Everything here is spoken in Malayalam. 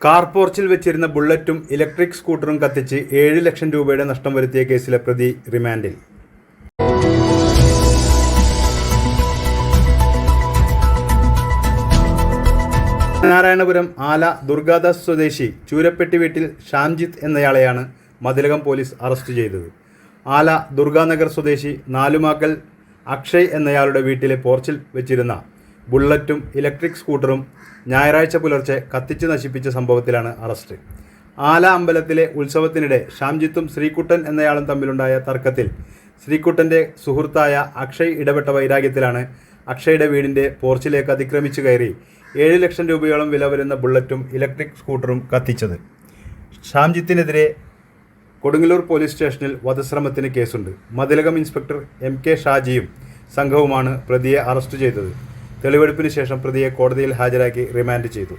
കാർ പോർച്ചിൽ വെച്ചിരുന്ന ബുള്ളറ്റും ഇലക്ട്രിക് സ്കൂട്ടറും കത്തിച്ച് ഏഴ് ലക്ഷം രൂപയുടെ നഷ്ടം വരുത്തിയ കേസിലെ പ്രതി റിമാൻഡിൽ. നാരായണപുരം ആല ദുർഗാദാസ് സ്വദേശി ചൂരപ്പെട്ടി വീട്ടിൽ ഷാംജിത്ത് എന്നയാളെയാണ് മതിലകം പോലീസ് അറസ്റ്റ് ചെയ്തത്. ആല ദുർഗാനഗർ സ്വദേശി നാലുമാക്കൽ അക്ഷയ് എന്നയാളുടെ വീട്ടിലെ പോർച്ചിൽ വെച്ചിരുന്ന ബുള്ളറ്റും ഇലക്ട്രിക് സ്കൂട്ടറും ഞായറാഴ്ച പുലർച്ചെ കത്തിച്ച് നശിപ്പിച്ച സംഭവത്തിലാണ് അറസ്റ്റ്. ആല അമ്പലത്തിലെ ഉത്സവത്തിനിടെ ഷാംജിത്തും ശ്രീകുട്ടൻ എന്നയാളും തമ്മിലുണ്ടായ തർക്കത്തിൽ ശ്രീകുട്ടന്റെ സുഹൃത്തായ അക്ഷയ് ഇടപെട്ട വൈരാഗ്യത്തിലാണ് അക്ഷയുടെ വീടിന്റെ പോർച്ചിലേക്ക് അതിക്രമിച്ചു കയറി ഏഴ് ലക്ഷം രൂപയോളം വില വരുന്ന ബുള്ളറ്റും ഇലക്ട്രിക് സ്കൂട്ടറും കത്തിച്ചത്. ഷാംജിത്തിനെതിരെ കൊടുങ്ങല്ലൂർ പോലീസ് സ്റ്റേഷനിൽ വധശ്രമത്തിന് കേസുണ്ട്. മതിലകം ഇൻസ്പെക്ടർ എം കെ ഷാജിയും സംഘവുമാണ് പ്രതിയെ അറസ്റ്റ് ചെയ്തത്. തെളിവെടുപ്പിന് ശേഷം പ്രതിയെ കോടതിയിൽ ഹാജരാക്കി റിമാൻഡ് ചെയ്തു